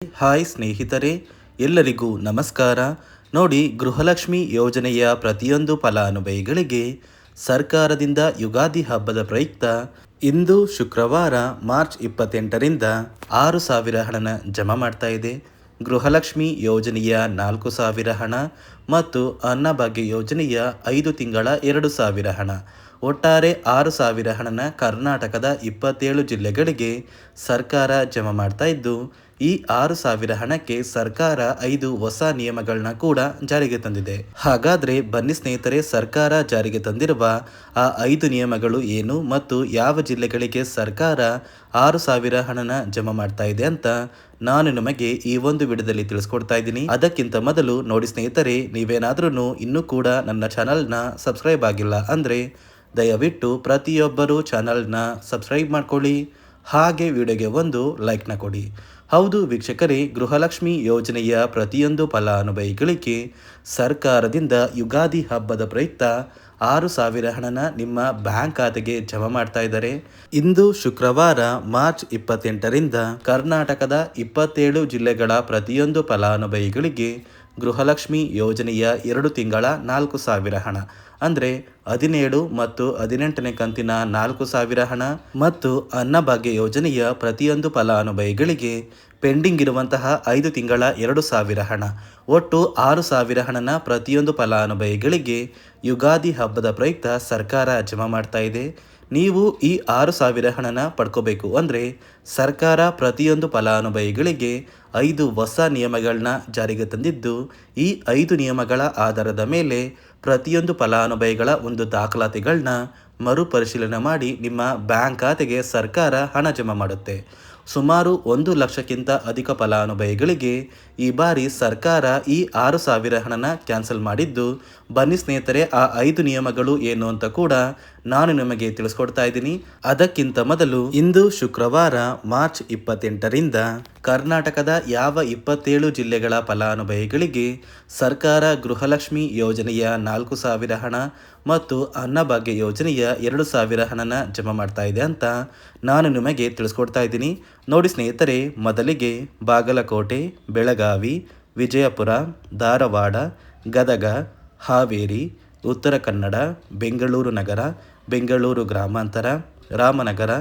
Hi ಸ್ನೇಹಿತರೆ, ಎಲ್ಲರಿಗೂ ನಮಸ್ಕಾರ. ನೋಡಿ, ಗೃಹಲಕ್ಷ್ಮಿ ಯೋಜನೆಯ ಪ್ರತಿಯೊಂದು ಫಲಾನುಭವಿಗಳಿಗೆ ಸರ್ಕಾರದಿಂದ ಯುಗಾದಿ ಹಬ್ಬದ ಪ್ರಯುಕ್ತ ಇಂದು ಶುಕ್ರವಾರ ಮಾರ್ಚ್ ಇಪ್ಪತ್ತೆಂಟರಿಂದ ಆರು ಸಾವಿರ ಹಣನ ಜಮಾ ಮಾಡ್ತಾ ಇದೆ. ಗೃಹಲಕ್ಷ್ಮಿ ಯೋಜನೆಯ ನಾಲ್ಕು ಸಾವಿರ ಹಣ ಮತ್ತು ಅನ್ನಭಾಗ್ಯ ಯೋಜನೆಯ ಐದು ತಿಂಗಳ ಎರಡು ಸಾವಿರ ಹಣ. ಒಟ್ಟಾರೆ ಆರು ಸಾವಿರ ಹಣನ ಕರ್ನಾಟಕದ ಇಪ್ಪತ್ತೇಳು ಜಿಲ್ಲೆಗಳಿಗೆ ಸರ್ಕಾರ ಜಮಾ ಮಾಡ್ತಾ ಇದ್ದು ಈ ಆರು ಸಾವಿರ ಹಣಕ್ಕೆ ಸರ್ಕಾರ ಐದು ಹೊಸ ನಿಯಮಗಳನ್ನ ಕೂಡ ಜಾರಿಗೆ ತಂದಿದೆ. ಹಾಗಾದ್ರೆ ಬನ್ನಿ ಸ್ನೇಹಿತರೆ, ಸರ್ಕಾರ ಜಾರಿಗೆ ತಂದಿರುವ ಆ ಐದು ನಿಯಮಗಳು ಏನು ಮತ್ತು ಯಾವ ಜಿಲ್ಲೆಗಳಿಗೆ ಸರ್ಕಾರ ಆರು ಸಾವಿರ ಹಣನ ಜಮಾ ಮಾಡ್ತಾ ಇದೆ ಅಂತ ನಾನು ನಿಮಗೆ ಈ ಒಂದು ವಿಡಿಯೋದಲ್ಲಿ ತಿಳಿಸ್ಕೊಡ್ತಾ ಇದ್ದೀನಿ. ಅದಕ್ಕಿಂತ ಮೊದಲು ನೋಡಿ ಸ್ನೇಹಿತರೆ ನೀವೇನಾದ್ರೂ ಇನ್ನೂ ಕೂಡ ನನ್ನ ಚಾನಲ್ನ ಸಬ್ಸ್ಕ್ರೈಬ್ ಆಗಿಲ್ಲ ಅಂದರೆ ದಯವಿಟ್ಟು ಪ್ರತಿಯೊಬ್ಬರು ಚಾನಲ್ನ ಸಬ್ಸ್ಕ್ರೈಬ್ ಮಾಡ್ಕೊಳ್ಳಿ. ಹಾಗೆ ವಿಡಿಯೋಗೆ ಒಂದು ಲೈಕ್ನ ಕೊಡಿ. ಹೌದು ವೀಕ್ಷಕರೇ, ಗೃಹಲಕ್ಷ್ಮಿ ಯೋಜನೆಯ ಪ್ರತಿಯೊಂದು ಫಲಾನುಭವಿಗಳಿಗೆ ಸರ್ಕಾರದಿಂದ ಯುಗಾದಿ ಹಬ್ಬದ ಪ್ರಯುಕ್ತ ಆರು ಸಾವಿರ ಹಣನ ನಿಮ್ಮ ಬ್ಯಾಂಕ್ ಖಾತೆಗೆ ಜಮಾ ಮಾಡ್ತಾ ಇದ್ದಾರೆ. ಇಂದು ಶುಕ್ರವಾರ, ಮಾರ್ಚ್ ಇಪ್ಪತ್ತೆಂಟರಿಂದ ಕರ್ನಾಟಕದ ಇಪ್ಪತ್ತೇಳು ಜಿಲ್ಲೆಗಳ ಪ್ರತಿಯೊಂದು ಫಲಾನುಭವಿಗಳಿಗೆ ಗೃಹಲಕ್ಷ್ಮಿ ಯೋಜನೆಯ ಎರಡು ತಿಂಗಳ ನಾಲ್ಕು ಸಾವಿರ ಹಣ. ಅಂದರೆ ಹದಿನೇಳು ಮತ್ತು ಹದಿನೆಂಟನೇ ಕಂತಿನ ನಾಲ್ಕು ಸಾವಿರ ಹಣ ಮತ್ತು ಅನ್ನಭಾಗ್ಯ ಯೋಜನೆಯ ಪ್ರತಿಯೊಂದು ಫಲಾನುಭವಿಗಳಿಗೆ ಪೆಂಡಿಂಗ್ ಇರುವಂತಹ ಐದು ತಿಂಗಳ ಎರಡು ಸಾವಿರ ಹಣ. ಒಟ್ಟು ಆರು ಸಾವಿರ ಹಣನ ಪ್ರತಿಯೊಂದು ಫಲಾನುಭವಿಗಳಿಗೆ ಯುಗಾದಿ ಹಬ್ಬದ ಪ್ರಯುಕ್ತ ಸರ್ಕಾರ ಜಮಾ ಮಾಡ್ತಾ ಇದೆ. ನೀವು ಈ ಆರು ಸಾವಿರ ಹಣನ ಪಡ್ಕೋಬೇಕು ಅಂದರೆ ಸರ್ಕಾರ ಪ್ರತಿಯೊಂದು ಫಲಾನುಭವಿಗಳಿಗೆ ಐದು ಹೊಸ ನಿಯಮಗಳನ್ನ ಜಾರಿಗೆ ತಂದಿದ್ದು, ಈ ಐದು ನಿಯಮಗಳ ಆಧಾರದ ಮೇಲೆ ಪ್ರತಿಯೊಂದು ಫಲಾನುಭವಿಗಳ ಒಂದು ದಾಖಲಾತಿಗಳನ್ನ ಮರುಪರಿಶೀಲನೆ ಮಾಡಿ ನಿಮ್ಮ ಬ್ಯಾಂಕ್ ಖಾತೆಗೆ ಸರ್ಕಾರ ಹಣ ಜಮಾ ಮಾಡುತ್ತೆ. ಸುಮಾರು ಒಂದು ಲಕ್ಷಕ್ಕಿಂತ ಅಧಿಕ ಫಲಾನುಭವಿಗಳಿಗೆ ಈ ಬಾರಿ ಸರ್ಕಾರ ಈ ಆರು ಸಾವಿರ ಹಣನ ಕ್ಯಾನ್ಸಲ್ ಮಾಡಿದ್ದು, ಬನ್ನಿ ಸ್ನೇಹಿತರೆ, ಆ ಐದು ನಿಯಮಗಳು ಏನು ಅಂತ ಕೂಡ ನಾನು ನಿಮಗೆ ತಿಳಿಸ್ಕೊಡ್ತಾ ಇದ್ದೀನಿ. ಅದಕ್ಕಿಂತ ಮೊದಲು ಇಂದು ಶುಕ್ರವಾರ ಮಾರ್ಚ್ ಇಪ್ಪತ್ತೆಂಟರಿಂದ ಕರ್ನಾಟಕದ ಯಾವ ಇಪ್ಪತ್ತೇಳು ಜಿಲ್ಲೆಗಳ ಫಲಾನುಭವಿಗಳಿಗೆ ಸರ್ಕಾರ ಗೃಹಲಕ್ಷ್ಮಿ ಯೋಜನೆಯ ನಾಲ್ಕು ಸಾವಿರ ಹಣ ಮತ್ತು ಅನ್ನಭಾಗ್ಯ ಯೋಜನೆಯ ಎರಡು ಸಾವಿರ ಹಣನ ಜಮಾ ಮಾಡ್ತಾ ಇದೆ ಅಂತ ನಾನು ನಿಮಗೆ ತಿಳಿಸ್ಕೊಡ್ತಾ ಇದ್ದೀನಿ. ನೋಡಿ ಸ್ನೇಹಿತರೆ, ಮೊದಲಿಗೆ ಬಾಗಲಕೋಟೆ, ಬೆಳಗಾವಿ, ವಿಜಯಪುರ, ಧಾರವಾಡ, ಗದಗ, ಹಾವೇರಿ, ಉತ್ತರ ಕನ್ನಡ, ಬೆಂಗಳೂರು ನಗರ ಬೆಂಗಳೂರು ಗ್ರಾಮಾಂತರ, ರಾಮನಗರ,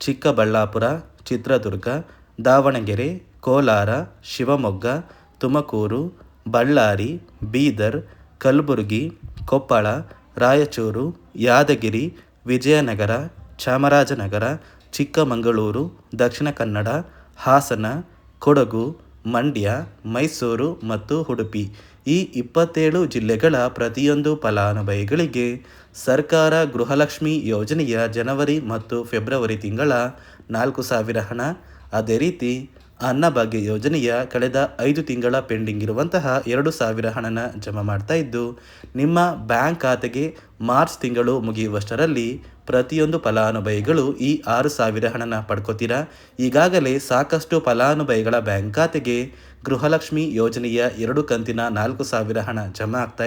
ಚಿಕ್ಕಬಳ್ಳಾಪುರ, ಚಿತ್ರದುರ್ಗ, ದಾವಣಗೆರೆ, ಕೋಲಾರ, ಶಿವಮೊಗ್ಗ, ತುಮಕೂರು, ಬಳ್ಳಾರಿ, ಬೀದರ್, ಕಲಬುರಗಿ, ಕೊಪ್ಪಳ, ರಾಯಚೂರು, ಯಾದಗಿರಿ, ವಿಜಯನಗರ, ಚಾಮರಾಜನಗರ, ಚಿಕ್ಕಮಗಳೂರು, ದಕ್ಷಿಣ ಕನ್ನಡ, ಹಾಸನ, ಕೊಡಗು ಮಂಡ್ಯ, ಮೈಸೂರು ಮತ್ತು ಉಡುಪಿ. ಈ ಇಪ್ಪತ್ತೇಳು ಜಿಲ್ಲೆಗಳ ಪ್ರತಿಯೊಂದು ಫಲಾನುಭವಿಗಳಿಗೆ ಸರ್ಕಾರ ಗೃಹಲಕ್ಷ್ಮಿ ಯೋಜನೆಯ ಜನವರಿ ಮತ್ತು ಫೆಬ್ರವರಿ ತಿಂಗಳ ನಾಲ್ಕು ಸಾವಿರ ಹಣ. ಅದೇ ರೀತಿ ಅನ್ನಭಾಗ್ಯ ಯೋಜನೆಯ ಕಳೆದ ಐದು ತಿಂಗಳ ಪೆಂಡಿಂಗ್ ಇರುವಂತಹ ಎರಡು ಸಾವಿರ ಹಣನ ಜಮಾ ಮಾಡ್ತಾ ಇದ್ದು, ನಿಮ್ಮ ಬ್ಯಾಂಕ್ ಖಾತೆಗೆ ಮಾರ್ಚ್ ತಿಂಗಳು ಮುಗಿಯುವಷ್ಟರಲ್ಲಿ ಪ್ರತಿಯೊಂದು ಫಲಾನುಭವಿಗಳು ಈ ಆರು ಸಾವಿರ ಹಣನ ಪಡ್ಕೋತೀರಾ? ಈಗಾಗಲೇ ಸಾಕಷ್ಟು ಫಲಾನುಭವಿಗಳ ಬ್ಯಾಂಕ್ ಖಾತೆಗೆ ಗೃಹಲಕ್ಷ್ಮಿ ಯೋಜನೆಯ ಎರಡು ಕಂತಿನ ನಾಲ್ಕು ಸಾವಿರ ಹಣ ಜಮಾ ಆಗ್ತಾ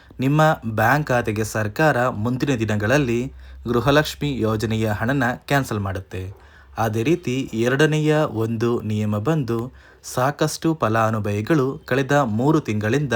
ನಿಮ್ಮ ಬ್ಯಾಂಕ್ ಖಾತೆಗೆ ಸರ್ಕಾರ ಮುಂದಿನ ದಿನಗಳಲ್ಲಿ ಗೃಹಲಕ್ಷ್ಮಿ ಯೋಜನೆಯ ಹಣನ ಕ್ಯಾನ್ಸಲ್ ಮಾಡುತ್ತೆ. ಅದೇ ರೀತಿ ಎರಡನೆಯ ಒಂದು ನಿಯಮ ಬಂದು ಸಾಕಷ್ಟು ಫಲಾನುಭವಿಗಳು ಕಳೆದ ಮೂರು ತಿಂಗಳಿಂದ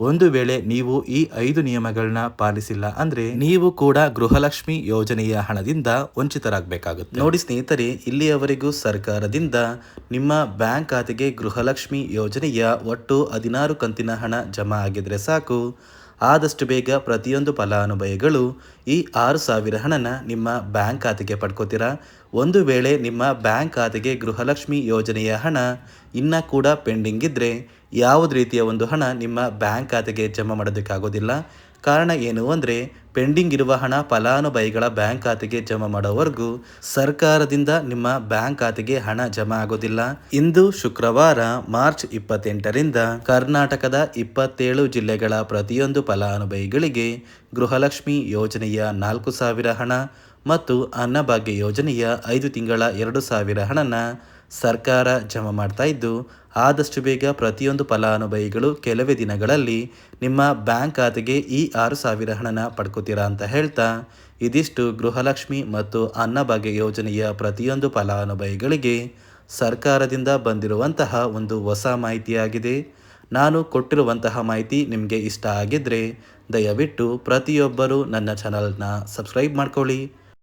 ಒಂದು ವೇಳೆ ನೀವು ಈ ಐದು ನಿಯಮಗಳನ್ನ ಪಾಲಿಸಿಲ್ಲ ಅಂದ್ರೆ ನೀವು ಕೂಡ ಗೃಹಲಕ್ಷ್ಮಿ ಯೋಜನೆಯ ಹಣದಿಂದ ವಂಚಿತರಾಗಬೇಕಾಗುತ್ತೆ. ನೋಡಿ ಸ್ನೇಹಿತರೆ, ಇಲ್ಲಿಯವರೆಗೂ ಸರ್ಕಾರದಿಂದ ನಿಮ್ಮ ಬ್ಯಾಂಕ್ ಖಾತೆಗೆ ಗೃಹಲಕ್ಷ್ಮಿ ಯೋಜನೆಯ ಒಟ್ಟು ಹದಿನಾರು ಕಂತಿನ ಹಣ ಜಮಾ ಆಗಿದ್ರೆ ಸಾಕು. ಆದಷ್ಟು ಬೇಗ ಪ್ರತಿಯೊಂದು ಫಲಾನುಭವಿಗಳು ಈ ಆರು ಸಾವಿರ ಹಣನ ನಿಮ್ಮ ಬ್ಯಾಂಕ್ ಖಾತೆಗೆ ಪಡ್ಕೋತೀರಾ? ಒಂದು ವೇಳೆ ನಿಮ್ಮ ಬ್ಯಾಂಕ್ ಖಾತೆಗೆ ಗೃಹಲಕ್ಷ್ಮಿ ಯೋಜನೆಯ ಹಣ ಇನ್ನೂ ಕೂಡ ಪೆಂಡಿಂಗ್ ಇದ್ದರೆ ಯಾವುದೇ ರೀತಿಯ ಒಂದು ಹಣ ನಿಮ್ಮ ಬ್ಯಾಂಕ್ ಖಾತೆಗೆ ಜಮಾ ಮಾಡೋದಕ್ಕಾಗೋದಿಲ್ಲ? ಕಾರಣ ಏನು ಅಂದರೆ ಪೆಂಡಿಂಗ್ ಇರುವ ಹಣ ಫಲಾನುಭವಿಗಳ ಬ್ಯಾಂಕ್ ಖಾತೆಗೆ ಜಮಾ ಮಾಡೋವರೆಗೂ ಸರ್ಕಾರದಿಂದ ನಿಮ್ಮ ಬ್ಯಾಂಕ್ ಖಾತೆಗೆ ಹಣ ಜಮಾ ಆಗೋದಿಲ್ಲ. ಇಂದು ಶುಕ್ರವಾರ, ಮಾರ್ಚ್ ಇಪ್ಪತ್ತೆಂಟರಿಂದ ಕರ್ನಾಟಕದ ಇಪ್ಪತ್ತೇಳು ಜಿಲ್ಲೆಗಳ ಪ್ರತಿಯೊಂದು ಫಲಾನುಭವಿಗಳಿಗೆ ಗೃಹಲಕ್ಷ್ಮಿ ಯೋಜನೆಯ ನಾಲ್ಕು ಸಾವಿರ ಹಣ ಮತ್ತು ಅನ್ನಭಾಗ್ಯ ಯೋಜನೆಯ ಐದು ತಿಂಗಳ ಎರಡು ಸಾವಿರ ಹಣನ ಸರ್ಕಾರ ಜಮಾ ಮಾಡ್ತಾ ಇದ್ದು, ಆದಷ್ಟು ಬೇಗ ಪ್ರತಿಯೊಂದು ಫಲಾನುಭವಿಗಳು ಕೆಲವೇ ದಿನಗಳಲ್ಲಿ ನಿಮ್ಮ ಬ್ಯಾಂಕ್ ಖಾತೆಗೆ ಈ ಆರು ಸಾವಿರ ಹಣನ ಪಡ್ಕೋತೀರಾ ಅಂತ ಹೇಳ್ತಾ, ಇದಿಷ್ಟು ಗೃಹಲಕ್ಷ್ಮಿ ಮತ್ತು ಅನ್ನಭಾಗ್ಯ ಯೋಜನೆಯ ಪ್ರತಿಯೊಂದು ಫಲಾನುಭವಿಗಳಿಗೆ ಸರ್ಕಾರದಿಂದ ಬಂದಿರುವಂತಹ ಒಂದು ಹೊಸ ಮಾಹಿತಿಯಾಗಿದೆ. ನಾನು ಕೊಟ್ಟಿರುವಂತಹ ಮಾಹಿತಿ ನಿಮಗೆ ಇಷ್ಟ ಆಗಿದ್ದರೆ ದಯವಿಟ್ಟು ಪ್ರತಿಯೊಬ್ಬರು ನನ್ನ ಚಾನಲ್ನ ಸಬ್ಸ್ಕ್ರೈಬ್ ಮಾಡ್ಕೊಳ್ಳಿ.